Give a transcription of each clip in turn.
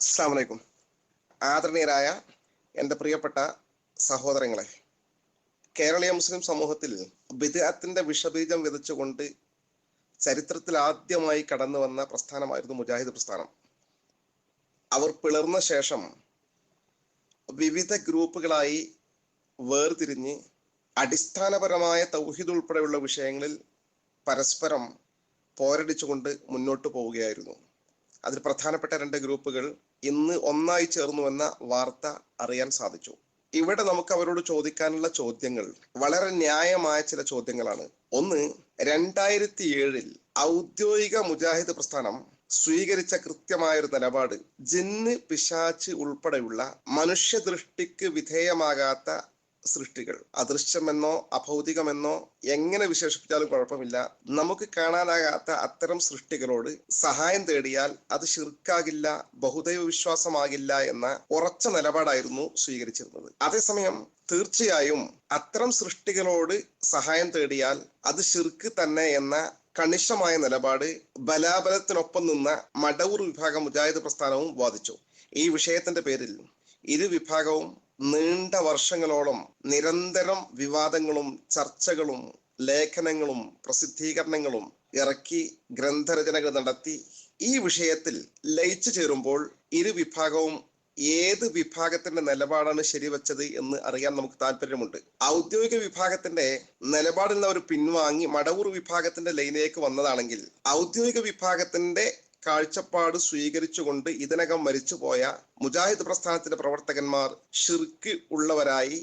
അസ്സാമലൈക്കും ആദരണീയരായ എന്റെ പ്രിയപ്പെട്ട സഹോദരങ്ങളെ കേരളീയ മുസ്ലിം സമൂഹത്തിൽ ബിദഅത്തിന്റെ വിഷബീജം വിതച്ചുകൊണ്ട് ചരിത്രത്തിൽ ആദ്യമായി കടന്നു വന്ന പ്രസ്ഥാനമായിരുന്നു മുജാഹിദ് പ്രസ്ഥാനം. അവർ പിളർന്ന ശേഷം വിവിധ ഗ്രൂപ്പുകളായി വേർതിരിഞ്ഞ് അടിസ്ഥാനപരമായ തൗഹിദ് ഉൾപ്പെടെയുള്ള വിഷയങ്ങളിൽ പരസ്പരം പോരടിച്ചുകൊണ്ട് മുന്നോട്ട് പോവുകയായിരുന്നു. അതിൽ പ്രധാനപ്പെട്ട രണ്ട് ഗ്രൂപ്പുകൾ ഇന്ന് ഒന്നായി ചേർന്നു എന്ന വാർത്ത അറിയാൻ സാധിച്ചു. ഇവിടെ നമുക്ക് അവരോട് ചോദിക്കാനുള്ള ചോദ്യങ്ങൾ വളരെ ന്യായമായ ചില ചോദ്യങ്ങളാണ്. ഒന്ന് രണ്ടായിരത്തി ഏഴിൽ ഔദ്യോഗിക മുജാഹിദ് പ്രസ്ഥാനം സ്വീകരിച്ച കൃത്യമായൊരു നിലപാട് ജിന്ന് പിശാച്ച് ഉൾപ്പെടെയുള്ള മനുഷ്യ ദൃഷ്ടിക്ക് വിധേയമാകാത്ത സൃഷ്ടികൾ. അദൃശ്യമെന്നോ അഭൗതികമെന്നോ എങ്ങനെ വിശേഷിപ്പിച്ചാലും കുഴപ്പമില്ല. നമുക്ക് കാണാനാകാത്ത അത്തരം സൃഷ്ടികളോട് സഹായം തേടിയാൽ അത് ശിർക്കാകില്ല ബഹുദൈവ വിശ്വാസമാകില്ല എന്ന ഉറച്ച നിലപാടായിരുന്നു സ്വീകരിച്ചിരുന്നത്. അതേസമയം തീർച്ചയായും അത്തരം സൃഷ്ടികളോട് സഹായം തേടിയാൽ അത് ശിർക്ക് തന്നെ എന്ന കണിഷമായ നിലപാട് ബലാബലത്തിനൊപ്പം നിന്ന മടവൂർ വിഭാഗം മുജാഹിദ് പ്രസ്ഥാനവും വാദിച്ചു. ഈ വിഷയത്തിന്റെ പേരിൽ ഇരു വിഭാഗവും നീണ്ട വർഷങ്ങളോളം നിരന്തരം വിവാദങ്ങളും ചർച്ചകളും ലേഖനങ്ങളും പ്രസിദ്ധീകരണങ്ങളും ഇറക്കി ഗ്രന്ഥരചനകൾ നടത്തി ഈ വിഷയത്തിൽ ലയിച്ചു ചേരുമ്പോൾ ഇരു വിഭാഗവും ഏത് വിഭാഗത്തിന്റെ നിലപാടാണ് ശരിവെച്ചത് എന്ന് അറിയാൻ നമുക്ക് താല്പര്യമുണ്ട്. ഔദ്യോഗിക വിഭാഗത്തിന്റെ നിലപാടിൽ നിന്ന് അവർ പിൻവാങ്ങി മടവൂർ വിഭാഗത്തിന്റെ ലൈനിലേക്ക് വന്നതാണെങ്കിൽ ഔദ്യോഗിക വിഭാഗത്തിന്റെ കാഴ്ചപ്പാട് സ്വീകരിച്ചുകൊണ്ട് ഇതിനകം മരിച്ചുപോയ മുജാഹിദ് പ്രസ്ഥാനത്തിന്റെ പ്രവർത്തകന്മാർ ഷിർക്ക് ഉള്ളവരായി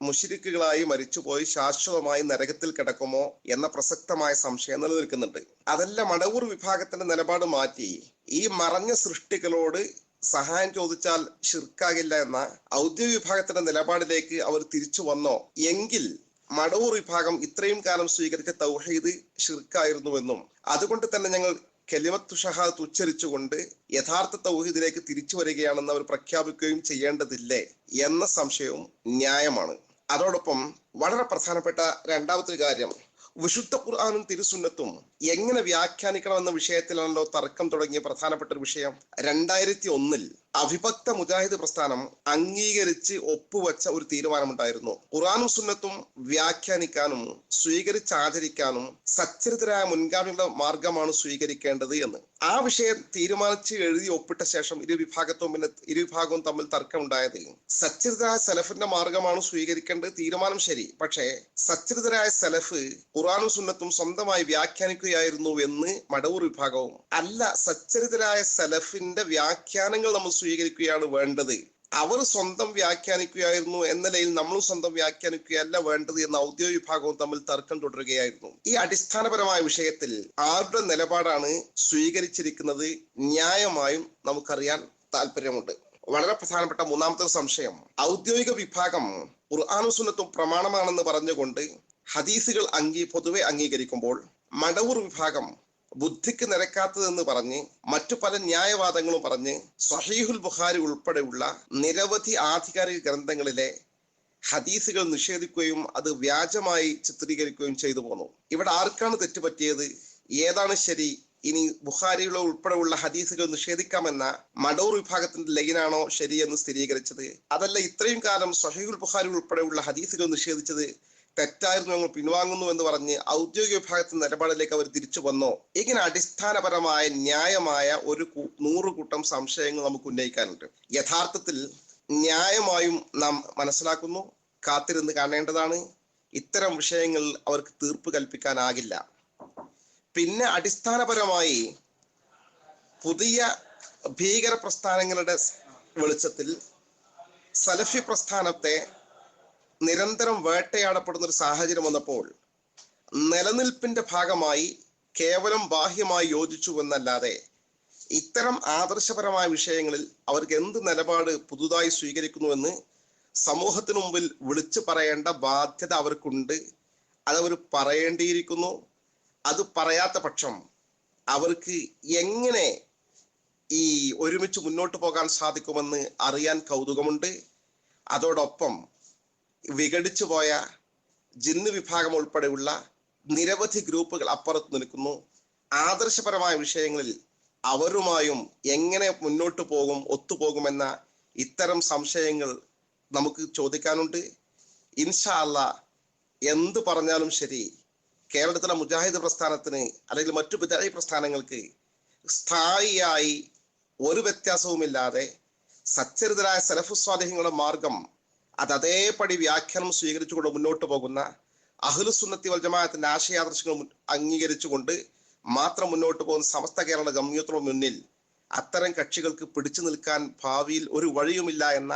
മുഷിരിക്കുകളായി മരിച്ചുപോയി ശാശ്വതമായി നരകത്തിൽ കിടക്കുമോ എന്ന പ്രസക്തമായ സംശയം നിലനിൽക്കുന്നുണ്ട്. അതെല്ലാം മടവൂർ വിഭാഗത്തിന്റെ നിലപാട് മാറ്റി ഈ മറഞ്ഞ സൃഷ്ടികളോട് സഹായം ചോദിച്ചാൽ ഷിർക്കാകില്ല എന്ന ഔദ്യോഗിക വിഭാഗത്തിന്റെ നിലപാടിലേക്ക് അവർ തിരിച്ചു വന്നോ? എങ്കിൽ മടവൂർ വിഭാഗം ഇത്രയും കാലം സ്വീകരിച്ച തൗഹീദ് ഷിർക്കായിരുന്നുവെന്നും അതുകൊണ്ട് തന്നെ ഞങ്ങൾ കെലിമത്തു ഷഹാദത്ത് ഉച്ചരിച്ചുകൊണ്ട് യഥാർത്ഥ തൗഹീദിലേക്ക് തിരിച്ചു വരികയാണെന്ന് അവർ പ്രഖ്യാപിക്കുകയും ചെയ്യേണ്ടതില്ലേ എന്ന സംശയവും ന്യായമാണ്. അതോടൊപ്പം വളരെ പ്രധാനപ്പെട്ട രണ്ടാമത്തെ കാര്യം വിശുദ്ധ ഖുർആാനും തിരുസുന്നത്തും എങ്ങനെ വ്യാഖ്യാനിക്കണമെന്ന വിഷയത്തിലാണല്ലോ തർക്കം തുടങ്ങിയ പ്രധാനപ്പെട്ട ഒരു വിഷയം. രണ്ടായിരത്തി ഒന്നിൽ അവിഭക്ത മുജാഹിദ് പ്രസ്ഥാനം അംഗീകരിച്ച് ഒപ്പുവെച്ച ഒരു തീരുമാനമുണ്ടായിരുന്നു. ഖുറാനും സുന്നത്തും വ്യാഖ്യാനിക്കാനും സ്വീകരിച്ച് ആചരിക്കാനും സച്ചരിതരായ മുൻഗാമികളുടെ മാർഗമാണ് സ്വീകരിക്കേണ്ടത് എന്ന്. ആ വിഷയം തീരുമാനിച്ച് എഴുതി ഒപ്പിട്ട ശേഷം ഇരു വിഭാഗത്തും പിന്നെ ഇരു വിഭാഗവും തമ്മിൽ തർക്കമുണ്ടായത് സച്ചരിതരായ സലഫിന്റെ മാർഗമാണ് സ്വീകരിക്കേണ്ടത് തീരുമാനം ശരി. പക്ഷേ സച്ചരിതരായ സലഫ് ഖുറാനും സുന്നത്തും സ്വന്തമായി വ്യാഖ്യാനിക്കുകയായിരുന്നു എന്ന് മടവൂർ വിഭാഗവും അല്ല സച്ചരിതരായ സലഫിന്റെ വ്യാഖ്യാനങ്ങൾ നമ്മൾ സ്വീകരിക്കുകയാണ് വേണ്ടത്. അവർ സ്വന്തം വ്യാഖ്യാനിക്കുകയായിരുന്നു എന്ന നിലയിൽ നമ്മൾ സ്വന്തം വ്യാഖ്യാനിക്കുകയല്ല വേണ്ടത് എന്ന ഔദ്യോഗിക വിഭാഗവും തമ്മിൽ തർക്കം തുടരുകയായിരുന്നു. ഈ അടിസ്ഥാനപരമായ വിഷയത്തിൽ ആരുടെ നിലപാടാണ് സ്വീകരിച്ചിരിക്കുന്നത് ന്യായമായും നമുക്കറിയാൻ താല്പര്യമുണ്ട്. വളരെ പ്രധാനപ്പെട്ട മൂന്നാമത്തെ സംശയം. ഔദ്യോഗിക വിഭാഗം ഖുർആാനുസുന്നത്വം പ്രമാണമാണെന്ന് പറഞ്ഞുകൊണ്ട് ഹദീസുകൾ അംഗീ പൊതുവെ അംഗീകരിക്കുമ്പോൾ മടവൂർ വിഭാഗം ബുദ്ധിക്ക് നിരക്കാത്തതെന്ന് പറഞ്ഞ് മറ്റു പല ന്യായവാദങ്ങളും പറഞ്ഞ് സഹീഹുൽ ബുഖാരി ഉൾപ്പെടെയുള്ള നിരവധി ആധികാരിക ഗ്രന്ഥങ്ങളിലെ ഹദീസുകൾ നിഷേധിക്കുകയും അത് വ്യാജമായി ചിത്രീകരിക്കുകയും ചെയ്തു പോന്നു. ഇവിടെ ആർക്കാണ് തെറ്റുപറ്റിയത്? ഏതാണ് ശരി? ഇനി ബുഖാരിയിലോ ഉൾപ്പെടെയുള്ള ഹദീസുകൾ നിഷേധിക്കാമെന്ന മടൂർ വിഭാഗത്തിന്റെ ലൈനാണോ ശരിയെന്ന് സ്ഥിരീകരിച്ചത്? അതല്ല ഇത്രയും കാലം സഹീഹുൽ ബുഖാരി ഉൾപ്പെടെയുള്ള ഹദീസുകൾ നിഷേധിച്ചത് തെറ്റായിരുന്നു ഞങ്ങൾ പിൻവാങ്ങുന്നു എന്ന് പറഞ്ഞ് ഔദ്യോഗിക വിഭാഗത്തിന്റെ നിലപാടിലേക്ക് അവർ തിരിച്ചു വന്നോ. ഇങ്ങനെ അടിസ്ഥാനപരമായ ന്യായമായ ഒരു നൂറ് കൂട്ടം സംശയങ്ങൾ നമുക്ക് ഉന്നയിക്കാനുണ്ട്. യഥാർത്ഥത്തിൽ ന്യായമായും നാം മനസ്സിലാക്കുന്നു കാത്തിരുന്ന് കാണേണ്ടതാണ്. ഇത്തരം വിഷയങ്ങളിൽ അവർക്ക് തീർപ്പ് കൽപ്പിക്കാനാകില്ല. പിന്നെ അടിസ്ഥാനപരമായി പുതിയ ഭീകര പ്രസ്ഥാനങ്ങളുടെ വെളിച്ചത്തിൽ സലഫി പ്രസ്ഥാനത്തെ നിരന്തരം വേട്ടയാടപ്പെടുന്ന ഒരു സാഹചര്യം വന്നപ്പോൾ നിലനിൽപ്പിന്റെ ഭാഗമായി കേവലം ബാഹ്യമായി യോജിച്ചു എന്നല്ലാതെ ഇത്തരം ആദർശപരമായ വിഷയങ്ങളിൽ അവർക്ക് എന്ത് നിലപാട് പുതുതായി സ്വീകരിക്കുന്നുവെന്ന് സമൂഹത്തിന് മുമ്പിൽ വിളിച്ചു പറയേണ്ട ബാധ്യത അവർക്കുണ്ട്. അതവർ പറയേണ്ടിയിരിക്കുന്നു. അത് പറയാത്ത പക്ഷം അവർക്ക് എങ്ങനെ ഈ ഒരുമിച്ച് മുന്നോട്ട് പോകാൻ സാധിക്കുമെന്ന് അറിയാൻ കൗതുകമുണ്ട്. അതോടൊപ്പം വിഘടിച്ചു പോയ ജിന്ന് വിഭാഗം ഉൾപ്പെടെയുള്ള നിരവധി ഗ്രൂപ്പുകൾ അപ്പുറത്ത് നിൽക്കുന്നു. ആദർശപരമായ വിഷയങ്ങളിൽ അവരുമായും എങ്ങനെ മുന്നോട്ട് പോകും ഒത്തുപോകുമെന്ന ഇത്തരം സംശയങ്ങൾ നമുക്ക് ചോദിക്കാനുണ്ട്. ഇൻഷാ അല്ല എന്ത് പറഞ്ഞാലും ശരി കേരളത്തിലെ മുജാഹിദ് പ്രസ്ഥാനത്തിന് അല്ലെങ്കിൽ മറ്റു വിദ്യാഭ്യാസ പ്രസ്ഥാനങ്ങൾക്ക് സ്ഥായിയായി ഒരു വ്യത്യാസവുമില്ലാതെ സച്ചരിതരായ സലഫു സ്വാധീനങ്ങളുടെ മാർഗം അത് അതേപടി വ്യാഖ്യാനം സ്വീകരിച്ചുകൊണ്ട് മുന്നോട്ട് പോകുന്ന അഹ്ലുസുന്നത്തി വൽ ജമാഅത്തിന്റെ ആശയാദർശങ്ങൾ അംഗീകരിച്ചുകൊണ്ട് മാത്രം മുന്നോട്ട് പോകുന്ന സമസ്ത കേരള ഗമ്യത്തിനു മുന്നിൽ അത്തരം കക്ഷികൾക്ക് പിടിച്ചു നിൽക്കാൻ ഭാവിയിൽ ഒരു വഴിയുമില്ല എന്ന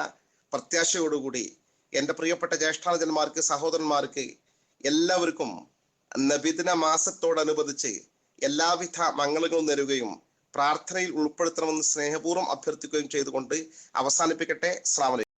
പ്രത്യാശയോടുകൂടി എന്റെ പ്രിയപ്പെട്ട ജ്യേഷ്ഠാനജന്മാർക്ക് സഹോദരന്മാർക്ക് എല്ലാവർക്കും നബിദിന മാസത്തോടനുബന്ധിച്ച് എല്ലാവിധ മംഗളങ്ങളും നേരുകയും പ്രാർത്ഥനയിൽ ഉൾപ്പെടുത്തണമെന്ന് സ്നേഹപൂർവം അഭ്യർത്ഥിക്കുകയും ചെയ്തുകൊണ്ട് അവസാനിപ്പിക്കട്ടെ. അസ്സാം വലൈക്കും